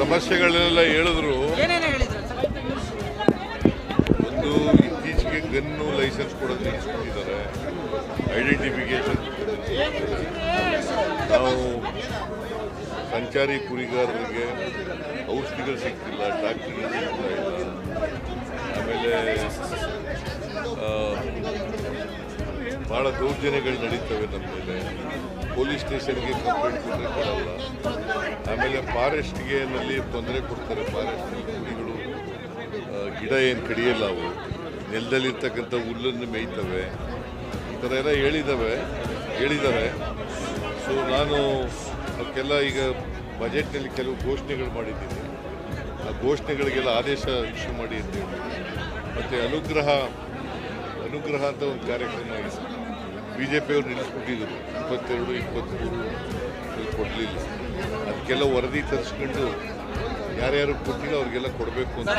ಸಮಸ್ಯೆಗಳೆಲ್ಲ ಹೇಳಿದ್ರು. ಒಂದು ಇತ್ತೀಚೆಗೆ ಗನ್ನು ಲೈಸೆನ್ಸ್ ಕೊಡೋದು ನಿಲ್ಲಿಸ್ಬಿಟ್ಟಿದ್ದಾರೆ ಐಡೆಂಟಿಫಿಕೇಶನ್ ನಾವು ಸಂಚಾರಿ ಕುರಿಗಾರರಿಗೆ ಔಷಧಿಗಳು ಸಿಗ್ತಿಲ್ಲ ಡಾಕ್ಟರ್ಗಳು ಸಿಗ್ತಾ ಇಲ್ಲ. ಆಮೇಲೆ ಭಾಳ ದೌರ್ಜನ್ಯಗಳು ನಡೀತವೆ ನಮ್ಮ ಮೇಲೆ. ಪೊಲೀಸ್ ಸ್ಟೇಷನ್ಗೆ ಕಂಪ್ಲೇಂಟ್ ಕೊಟ್ಟರೆ ಕೊಡಲ್ಲ. ಆಮೇಲೆ ಫಾರೆಸ್ಟ್ಗೆ ನಲ್ಲಿ ತೊಂದರೆ ಕೊಡ್ತಾರೆ ಫಾರೆಸ್ಟ್ ಕುರಿಗಳು ಗಿಡ ಏನು ಕಡಿಯಲ್ಲ ಅವು. ನೆಲದಲ್ಲಿರ್ತಕ್ಕಂಥ ಹುಲ್ಲನ್ನು ಮೇಯ್ತವೆ. ಈ ಥರ ಎಲ್ಲ ಹೇಳಿದ್ದಾವೆ ಹೇಳಿದ್ದಾರೆ ಸೊ ನಾನು ಅವಕ್ಕೆಲ್ಲ ಈಗ ಬಜೆಟ್ನಲ್ಲಿ ಕೆಲವು ಘೋಷಣೆಗಳು ಮಾಡಿದ್ದೀನಿ. ಆ ಘೋಷಣೆಗಳಿಗೆಲ್ಲ ಆದೇಶ ಇಶ್ಯೂ ಮಾಡಿ ಅಂತ ಹೇಳಿ. ಮತ್ತು ಅನುಗ್ರಹ ಅನುಗ್ರಹ ಅಂತ ಒಂದು ಕಾರ್ಯಕ್ರಮ ಇದೆ. ಬಿ ಜೆ ಪಿಯವರು ನಿಲ್ಲಿಸ್ಬಿಟ್ಟಿದ್ರು. ಇಪ್ಪತ್ತೆರಡು ಇಪ್ಪತ್ತ್ಮೂರು ಕೊಡಲಿಲ್ಲ. ಅದಕ್ಕೆಲ್ಲ ವರದಿ ತರಿಸ್ಕೊಂಡು ಯಾರ್ಯಾರು ಕೊಟ್ಟಿಲ್ಲ ಅವ್ರಿಗೆಲ್ಲ ಕೊಡಬೇಕು ಅಂತ.